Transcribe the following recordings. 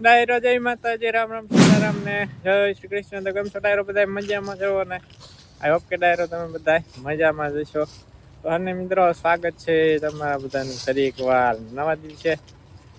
ડાયરો જય માતાજી રામ રામ સીતારામ ને જય શ્રી કૃષ્ણ. તો કેમ છો? ડાયરો બધા મજામાં છો ને? આઈ હોપ કે ડાયરો તમે બધા મજામાં જશો તો અને મિત્રો, સ્વાગત છે તમારા બધાનું ફરી એક વાર નવા દિવસે,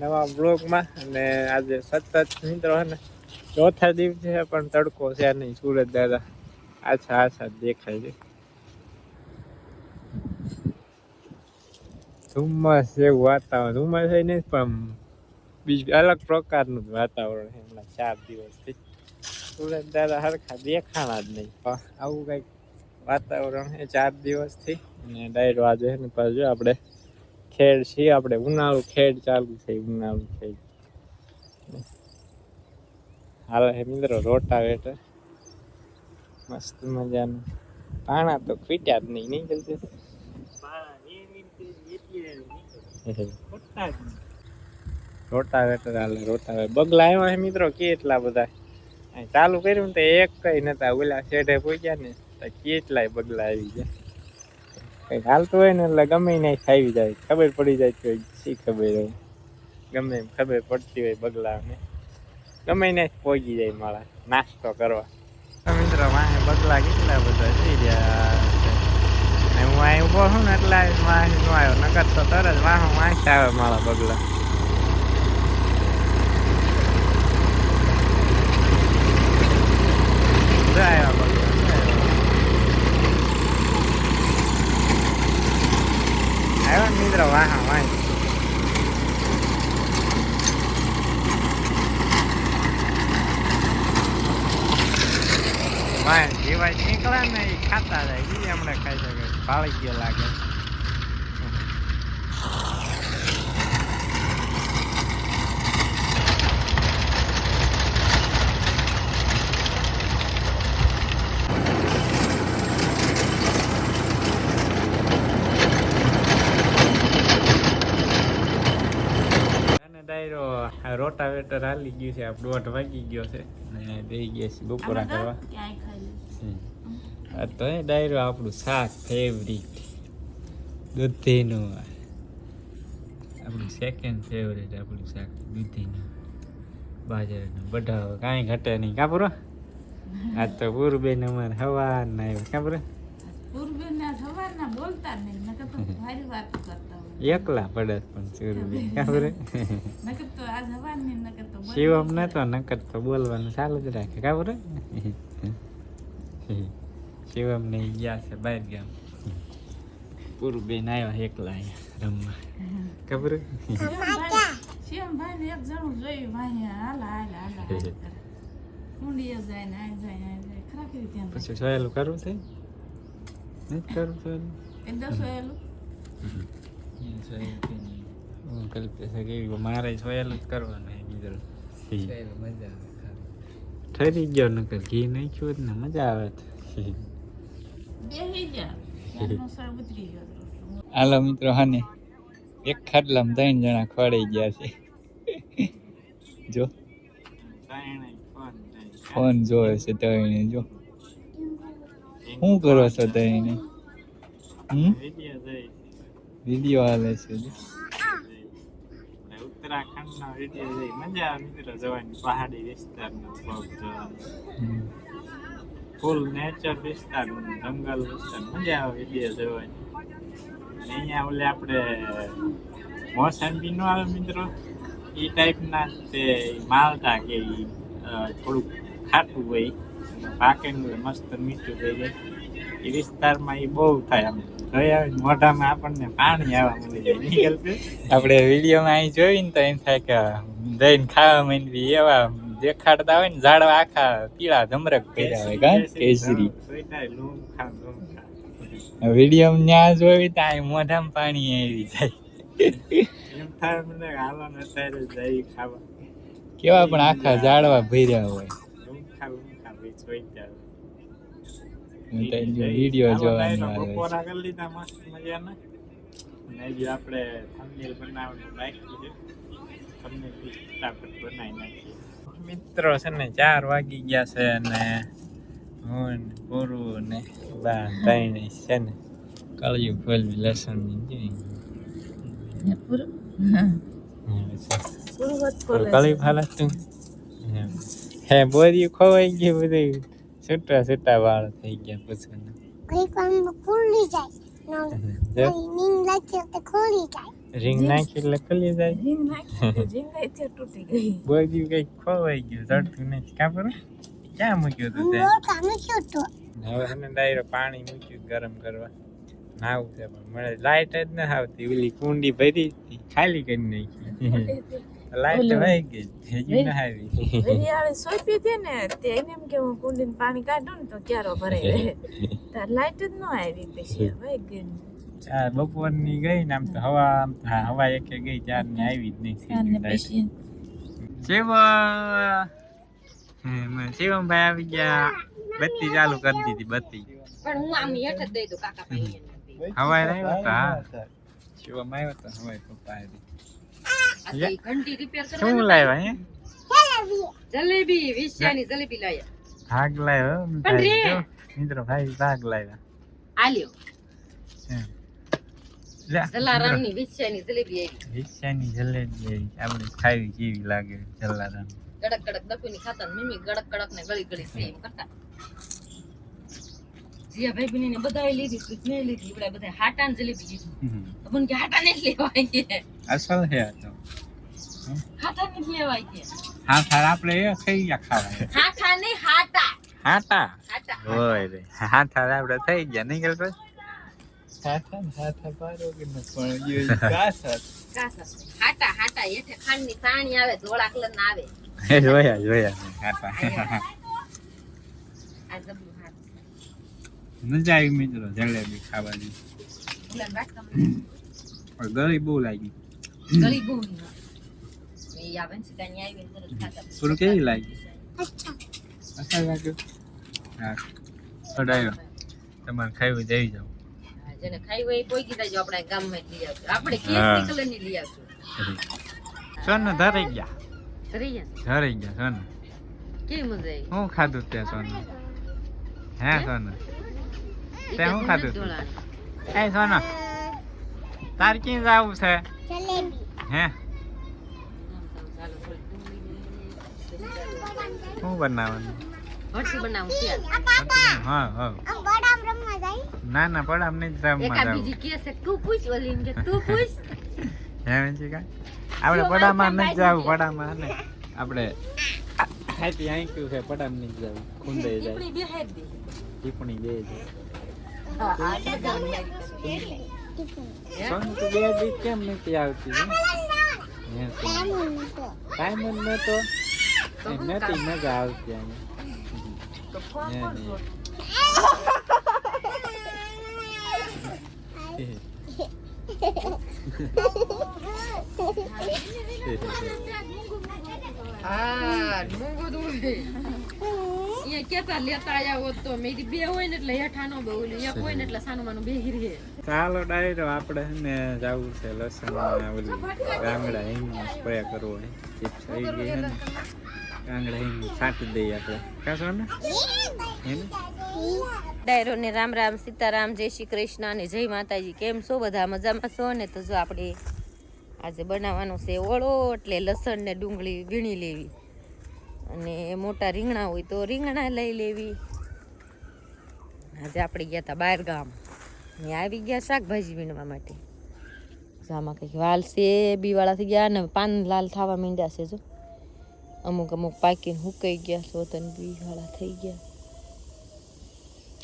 નવા બ્લોગમાં અને આજે સતત મિત્રો અને ચોથા દિવસે પણ તડકો છે નહીં સુરત દાદા. આછા આછા દેખાય છે. ધુમ્મસ જેવું વાતાવરણ. ધુમ્મસ નહીં પણ બીજું અલગ પ્રકારનું જ વાતાવરણ છે હમણાં ચાર દિવસથી. સુરત દાદા હરખા દેખાણા જ નહીં. પણ આવું કંઈક વાતાવરણ છે ચાર દિવસથી. અને ડાયરો આજે ને પાછું આપણે ખેડ છીએ આપણે ઉનાળુ ખેડ ચાલુ છે ઉનાળુ ખેડ. હાલ હે મિત્રો રોટા વેટર મસ્ત મજાનું. પાણા તો ખીટ્યા જ નહીં નહીં જલ્દી વેટર હાલે રોટા વેટર બગલા આવ્યા છે મિત્રો, કેટલા બધા? ચાલુ કર્યું તો એક કઈ નતા, ઓલા શેઢે પહોંચ્યા ને તો કેટલાય બગલા આવી ગયા. કઈ હાલતું હોય ને એટલે ગમે નહીં આવી જાય. ખબર પડી જાય તો શી ખબર હોય. ગમે એમ ખબર પડતી હોય બગલાને. ગમે નહીં પહોંચી જાય મારા નાસ્તો કરવા. મિત્રો, વાહે બગલા કેટલા બધા થઈ ગયા હું અહીં ઊભો છું ને એટલે વાહ આવ્યો. નકર તો તરત વાહ વાંચ આવે મારા બગલા જો આવ્યા બગલા જો આવ્યા. આવ્યો ને મિત્રો વાહ વાંચ વાહ જીવાય નીકળે ને એ ખાતા જાય એ હમણાં ખાઈ શકે પાળી ગયો લાગે. અને ડાયરો આ રોટાવેટર હાલી ગયું છે આ દોઢ વાગી ગયો છે. ને દઈ ગયા છે બપોરા કરવા. આ તો ડાયરો આપણું શાક ફેવરિટ દૂધીનું આપણું સેકન્ડ ફેવરેટ આપણું શાક દૂધીનું. બાજરાનું. બઢાવો કાંઈ ઘટે નહીં. કાપરો આજ તો પૂરબેન અમારે હવા ના આવ્યો. કાં પૂરો? એકલા પડે પણ સૂરબેન સવારની બોલ- શિવમ નતો નકર તો બોલવાનું ચાલુ જ રાખે. કાપરો શિવમ ને ગયા છે બહાર ગામ બેન આવ્યા એકલા અહીંયા રમવા. ખબર શિવમભાઈ- શિવમભાઈને એક જણું જોયું ભાઈ હાલા હાલા હાલા. ઊંડીએ જાય ને આ જાય આ જાય. ખરાખરી ધ્યાન રાખે. પછી સોયેલું કરવું છે? નથી કરવું સોયેલું? એ દસો એલું હું કલ્પે છે કે મારે સોયેલું જ કરવાનું બીજું મજા આવે ઠરી ગયો નકર ઘી નાખ્યું ને મજા આવે બેહી જા ત્યારનો સર ઉતરી ગયો હાલો મિત્રો હાને. એક ખાટલામાં ત્રણ જણા ખોડાઈ ગયા છે. જો. ફોન જોવે છે તઈને જો. શું કરો છો તઈને હમ? વીડિયો હાલે છે. જો ઉત્તરાખંડનો વીડિયો મજા આવે. મિત્રો જવાની પહાડી વિસ્તારનો ફૂલ નેચર વિસ્તાર જંગલ વિસ્તાર, મજા આવે વીડિયો જોવાની. અહીંયા ઓલે આપણે મોસંબી નો આવે મિત્રો, એ ટાઈપના તે માલતા કે થોડુંક ખાટું હોય પાકેલું મસ્ત મીઠું થઈ જાય. એ વિસ્તારમાં એ બહુ થાય આમ. જોઈ આવે મોઢામાં આપણને પાણી આવવા મળી જાય. આપણે વિડીયોમાં અહીં જોઈને તો એમ થાય કે જઈને ખાવા માંડવી એવા દેખાડતા હોય ને ઝાડવા આખા પીળા ધમરક કર્યા હોય કા? કેસરી. વીડિયો ન્યા જોઈ ત્યાં મોઢામ પાણી આવી જાય. કેવા પણ આખા ઝાડવા ભર્યા હોય. વીડિયો જોવાની વાર હોય છે. આપણે thumbnail બનાવવાનું બાકી છે. thumbnail બી ફટાફટ બનાવી નાખીએ. મિત્રો છે ને ચાર વાગી ગયા છે ને હું પૂરું ને બા ત્રણે છે ને કળિયું ફોલવી લસણની પૂરું? હા, છે. પૂરું હોત ખોલે કળી ફાલા તું. હે. બોરિયું ખોવાઈ ગયું બધું. છૂટા છૂટા વાળ થઈ ગયા પછી. જાય. જાય. રીંગ નાખી એટલે ખુલી જાય. રીંગ નાખી રીંગ અહીંથી તૂટી ગઈ. બોરિયું કંઈક ખોવાઈ ગયું ચડતું નથી. કાપર ક્યાં મૂક્યું તે તો? હવે એને ડાયરો પાણી મૂક્યું ગરમ કરવા. નાવું છે પણ મળે. લાઈટ જ ન આવતી. ઓલી કુંડી ભરી ખાલી કરી નાખી. લાઈટ વહી ગઈ. હજી ન આવી. વેરિયાળે સોંપી દે ને તે એને એમ કે હું કુંડીને પાણી કાઢું ને તો ક્યારો ભરાઈ રહે. તાર લાઈટ જ ન આવી પછી. વહી ગઈ. ચાર બપોરની ગઈ ને આમ તો હવા હા, હવા એકે ગઈ ચારની આવી જ નહીં પછી શિવમ શિવમ ભાઈ આવી ગયા. બત્તી ચાલુ કરી દીધી બત્તી. પણ હું આમ હેઠ જ દઈ દઉં કાકા ભાઈ હવાય આવ્યો તો હા. શિવમ આવ્યો તો હવાય પપ્પા આવી. ઘંટી રિપેર શું કરવાની લાવ્યા હે? જલેબી વિશ્યાની જલેબી લાવ્યા. ભાગ લાવ્યો પણ રે. મિત્રો ભાઈ ભાગ લાવ્યા. આલ્યો. લે, જલારામની વીસની જલેબી આવી. રિક્ષાની જલેબી આવી. આપણે ખાવી કેવી લાગે જલારામ કડક કડક દકુની ખાતા મમ્મી કડક કડક ને ગળી ગળી સેમ કરતા. જીયા ભાઈ બની ને બધાએ લીધી તું લીધી આપણે બધા હાટા જલેબી લીધી તો મને કે હાટા ને લેવાય કે. અસલ છે તો. હાટા ને લેવાય કે. હા થાર આપણે એ ખાઈ ગયા ખાવા. હાટા ને હાટા. હાટા. હાટા. હોય રે. હા થાર આપણે થઈ ગયા. નહીં ગલતો હાથા હાટા પારો કે ન પણ યો કાસા કાસા હાટા હાટા હેઠે ખાંડની સાણી આવે ધોળા કલર ના આવે જોયા જોયા હાટા આ જબલું હાટ મજા આવી મિત્રો જલેબી ખાવાની ગળી બહુ લાગી ગળી બહુ કેવી લાગી અચ્છા લાગ્યું હા તમારે ખાવી જઈ જાવ જેને ખાઈ હોય કોઈ કીધા જો આપણે ગામમાં લઈ આવજો આપણે હા. કેસરી કલરની લઈ આવશું. સોન ધરી ગયા. ધરાઈ ગયા? ધરી ગયા સોન કેવી મજા આવી? શું ખાધું તે સોન હે સોન તે હું ખાધું? એ સોન તાર ક્યાં જાવું છે? જલેબી. હે? હું શું બનાવવાનું? ભરતું બનાવું છે હા હા આમ બડામ રમવા જાય ના ના પડામ નહીં જ રમવા એકા જાવું બીજી કે છે તું પૂછ ઓલી કે તું પૂછ. હે વેચી કા? આપણે પડામાં નથી જવું પડામાં ને? આપણે હેપી આઈ ક્યુ છે પડામ નહીં જાવ ખુંદે જાય. ટીપણી બેહાડી દે. ટીપણી દે છે હા, આ. બે દી કેમ નથી આવતી હે? ટાઈમ એ નથી મજા આવતી તો ફોન ચાલો ડાયરો આપડે ને જવું છે લસણ ગાંગડા હિંગ સ્પ્રે કરવો હોય ચિપ્સ આવી ગઈ છે ને. ગાંગડા હિંગ છાંટી દઈએ આપણે. કાશો ને? હે ને ડાયરો ને રામ રામ, સીતારામ, જય શ્રી કૃષ્ણ અને જય માતાજી. કેમ છો? બધા મજામાં છો? ને તો જો આપણે આજે બનાવવાનું છે ઓળો, એટલે લસણ ને ડુંગળી વીણી લેવી. અને મોટા રીંગણા હોય તો રીંગણા લઈ લેવી. આજે આપણે ગયા હતા બહાર ગામ. ને આવી ગયા શાકભાજી વીણવા માટે. આમાં કંઈક વાલ છે બીવાળા થઈ ગયા ને પાન લાલ થવા માંડ્યા છે, જો. અમુક અમુક પાકીને હુકાઈ ગયા સોતન બીવાળા થઈ ગયા.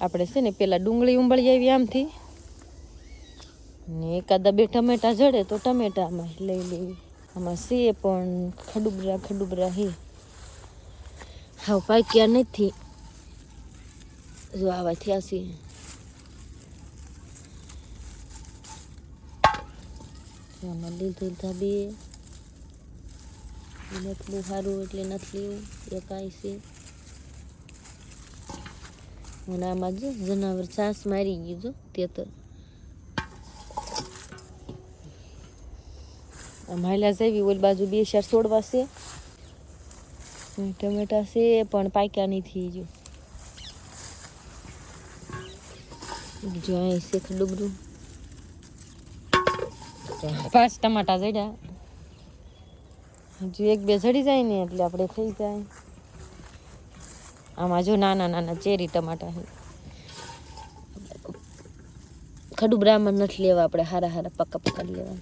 આપણે છે ને પેલા ડુંગળી ઉંબળી આવી આમથી. ને એકાદા બે ટમેટા જડે તો ટમેટામાં લઈ લેવી આમાં સીએ પણ ખડુબરા ખડુબરા હે. હાવ પાક્યા નથી. જો આવા થયા છે. આમાં લીધું લીધા બે. સારું એટલે નથી લેવું એકાય છે. અને આમાં જો જનાવર છાસ મારી ગયું જો તે તો માયલા જેવી ઓલી બાજુ બે શેર છોડવા છે ટમેટા છે પણ પાક્યા થઈ ગયું જો અહીં શેખ ડુગરું પાંચ ટમાટા જડ્યા હજુ એક બે જડી જાય ને એટલે આપણે થઈ જાય આમાં જો નાના નાના ચેરી ટમાટા છે. ખડું બ્રાહ્મણ નથી લેવા આપણે, હારા હારા પક્કા પક્કા લેવા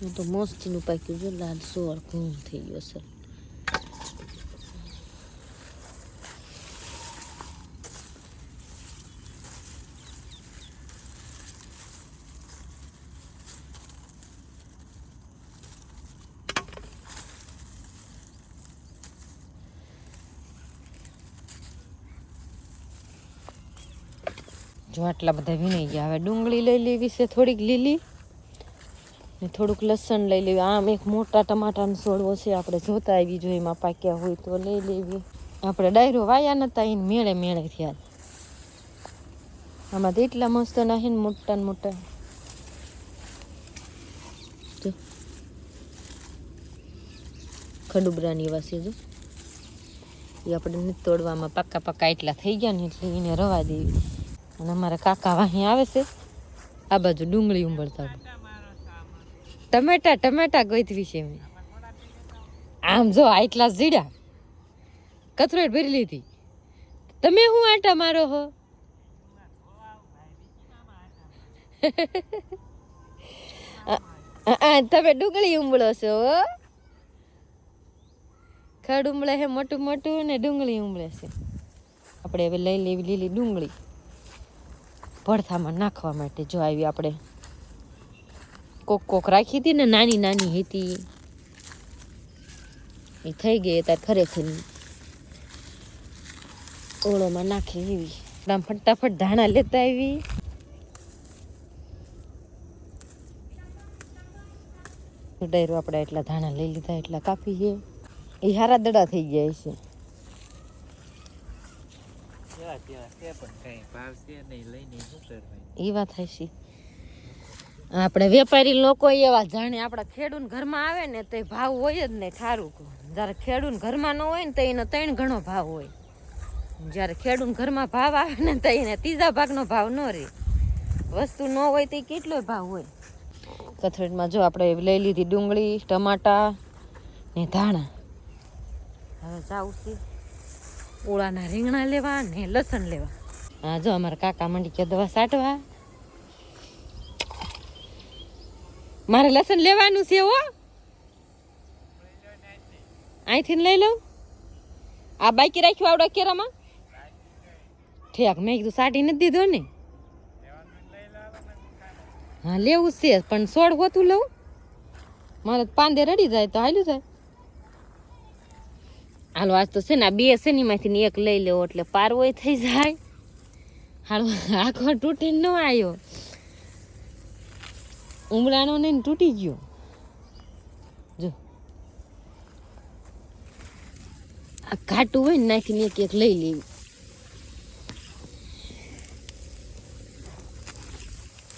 હું તો મસ્તીનું પાક્યું છે, લાલ સોળ, ઘૂમ થઈ ગયો સર જો આટલા બધા વિનાઈ ગયા. હવે ડુંગળી લઈ લેવી છે થોડીક લીલી ને થોડુંક લસણ લઈ લેવી. આમ એક મોટા ટમાટાનો છોડવો છે, આપણે જોતા આવી જોઈએ એમાં પાક્યા હોય તો લઈ લેવી. આપણે ડાયરો વાયા નતા એને મેળે મેળે થયા. આમાં તો એટલા મસ્ત નાખે ને મોટા ને મોટા. ખડુબરાની છે જો. એ આપણે તોડવામાં પાકા પાકા એટલા થઈ ગયા ને એટલે એને રવા દેવી. અને અમારા કાકા વાહી આવે છે. આ બાજુ ડુંગળી ઉંબળતા. ટમેટા ટમેટા ગોઈતવી છે મેં આમ જો આટલા જીડા કથરોટ ભરી લીધી. તમે હું આટા મારો હો? તમે ડુંગળી ઉંબળો છો ખડ ઉંબળે છે મોટું મોટું ને ડુંગળી ઉંબળે છે. આપણે હવે લઈ લેવી લીલી ડુંગળી. ભરથામાં નાખવા માટે જો આવી આપણે કોક કોક રાખી હતી ને નાની નાની હતી. એ થઈ ગઈ ત્યારે ખરેખર. ઓળોમાં નાખી એવી. આમ ફટાફટ ધાણા લેતા આવી. ડાયરો આપણે એટલા ધાણા લઈ લીધા, એટલા કાપીએ એ હારા દડા થઈ ગયા છે જેવા તેવા છે પણ કઈ ભાવ છે નહીં લઈને શું કરવાય એ વાત હશે આપણે વેપારી લોકો એવા જાણે આપણા ખેડૂત ઘરમાં આવે ને તો ભાવ હોય જ નહીં ઠારું જ્યારે ખેડૂત ઘરમાં ન હોય ને તો એનો ત્રણ ગણો ભાવ હોય. જ્યારે ખેડૂત ઘરમાં ભાવ આવે ને તો એને ત્રીજા ભાગનો ભાવ ન રહે. વસ્તુ ન હોય તો કેટલો ભાવ હોય? કથરટમાં જો આપણે લઈ લીધી ડુંગળી, ટમાટા ને ધાણા. હવે જાઉં છે. ઓળાના રીંગણા લેવા ને લસણ લેવા. હા જો અમારા કાકા મંડી કે દવા સાટવા. મારે લસણ લેવાનું છે હો. અહીંથી લઈ લઉં. આ બાકી રાખ્યું આવડા કેરામાં? ઠેક, મેં કીધું સાટી નથી દીધો ને. હા, લેવું છે, પણ સોળ હોતું લઉં. મારે પાંદે રડી જાય તો હાલ્યું જાય. હાલો, આજ તો છે ને આ બે છે ને એક લઈ લેવો એટલે પારવોય થઈ જાય. હાલો, આખો તૂટીને ન આવ્યો. ઉમરાનો ને તૂટી ગયો. જો. આ ઘાટું હોય ને નાખીને એક એક લઈ લેવી.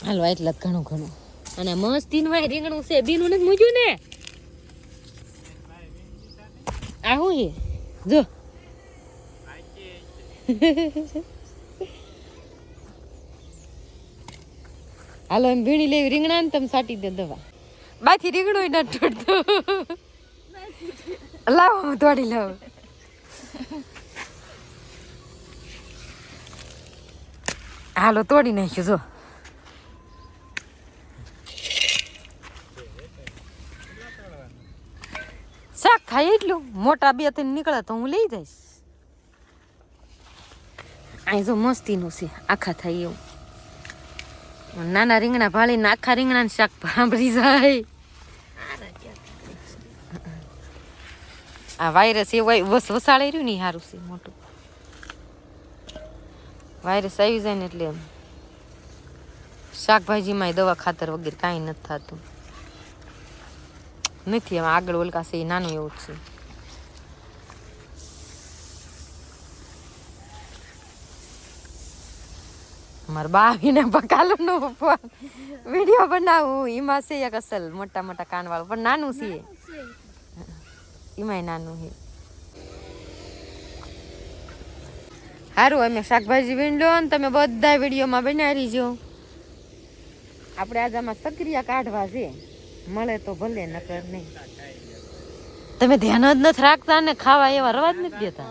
હાલો એટલે ઘણું ઘણું. અને મસ્તી નું રીંગણું છે, બીનું નથી મૂજ્યું ને? આ હે જો. હાલો એમ ભીણી લેવી રીંગણા ને તમે સાટી દે દવા. બાથી રીંગણો ના તૂટતો લાવો હું તોડી લાવો હાલો તોડી નાખ્યું જો. થાય એટલું મોટા બે ત્રણ નીકળે તો હું લઈ જઈશ. અહીં જો મસ્તીનું છે, આખા થાય એવું. નાના રીંગણા ભાળીને આખા રીંગણાને શાક સાંભળી જાય. આ વાયરસ એવું વસ વસાળી રહ્યું ને સારું છે, મોટું. વાયરસ આવી જાય ને એટલે શાકભાજીમાં દવા ખાતર વગેરે કાંઈ નથી થતું. નથી એમ આગળ ઓલકા છે એ નાનું એવું છે મારા બા આવીને બકાલું નું વીડિયો બનાવું એમાં છે એક અસલ મોટા મોટા કાનવાળું પણ નાનું છે એમાંય નાનું છે સારું અમે શાકભાજી વીણલો ને તમે બધા વિડીયોમાં બનાવી જો આપણે આજે આમાં સક્રિય કાઢવા છે મળે તો ભલે, નકર નહીં. તમે ધ્યાન જ નથી રાખતા ને ખાવા એવા રવા જ નથી દેતા.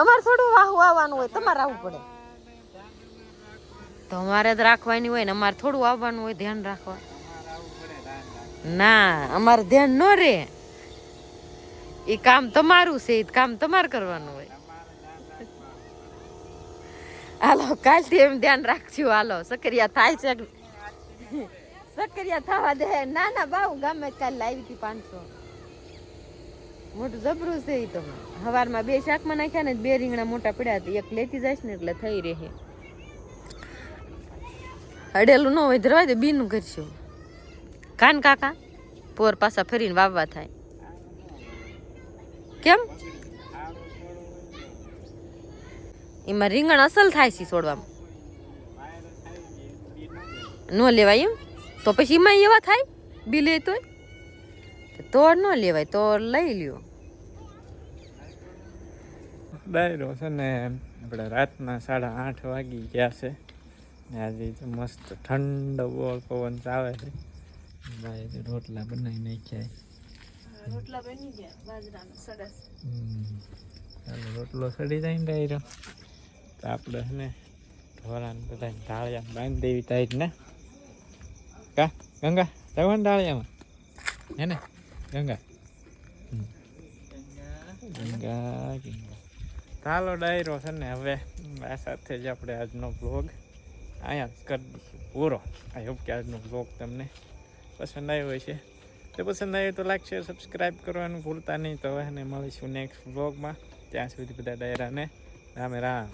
અમારે થોડું વાહુ આવવાનું હોય, તમારે આવવું પડે. તો અમારે જ રાખવાની હોય ને, અમારે થોડું આવવાનું હોય, ધ્યાન રાખવા. ના, અમારે ધ્યાન ન રે એ કામ તમારું છે એ કામ તમારે કરવાનું હોય. હાલો, કાલથી એમ ધ્યાન રાખજો. હાલો, સકરિયા થાય છે. કે- થવા દે. ના ના બાઉ ગામે કાલ લાવી હતી પાંચસો. મોટું જબરું છે એ તો. હવારમાં બે શાકમાં નાખ્યા ને બે રીંગણા મોટા પડ્યા એક લેતી જાય ને એટલે થઈ રહે. અડેલું ન હોય ધરવાય તો બીનું કરશું. કાન કાકા, પોર પાછા ફરીને વાવવા થાય. કેમ? એમાં રીંગણ અસલ થાય છે છોડવામાં. ન લેવાય એમ? તો પછી એમાં એવા થાય? બી લે તોય? તો ન લેવાય તો લઈ લ્યો. ડાયરો છે ને આપણે રાતના સાડા આઠ વાગી ગયા છે. ને આજે તો મસ્ત ઠંડો બોલ પવન ચાલે છે. ભાઈ રોટલા બનાવી નાખ્યા રોટલા બની ગયા બાજરાના સરસ. હમ. ચાલો રોટલો સડી જાય ને ડાયરો. તો આપણે છે ને ઢોરાને બધા ઢાળિયા બાંધી દેવી ટાઈટ ને. કા ગંગા જવાનું ઢાળિયામાં હે ને ગંગા. ગંગા ગંગા ચાલો ડાયરો છે ને હવે આ સાથે જ આપણે આજનો બ્લોગ અહીંયા જ કરી દઈશું પૂરો આઈ હોપ કે આજનો બ્લોગ તમને પસંદ આવ્યો છે તો પસંદ આવ્યો તો લાઈક શેર સબસ્ક્રાઈબ કરવાનું ભૂલતા નહીં તો હવે મળીશું નેક્સ્ટ બ્લોગમાં ત્યાં સુધી બધા ડાયરાને રામે રામ